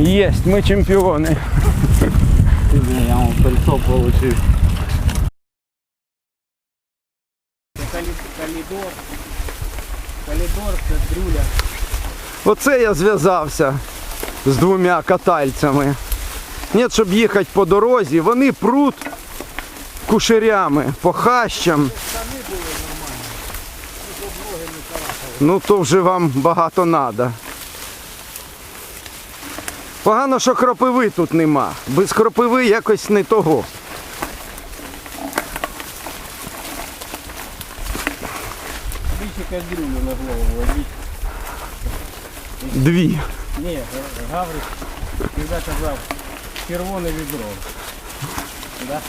Єсть, ми чемпіони. Я вам кольцо получив. Калідор. Калідор це. Оце я зв'язався з двома катальцями. Ні, щоб їхати по дорозі, вони пруть кушерями, по хащам. Ну то вже вам багато треба. Погано, що кропиви тут нема. Без кропиви якось не того. Більше дрюлю на голову водіть. Дві. Ні, Гаврик завжди казав, червоне відро. Да?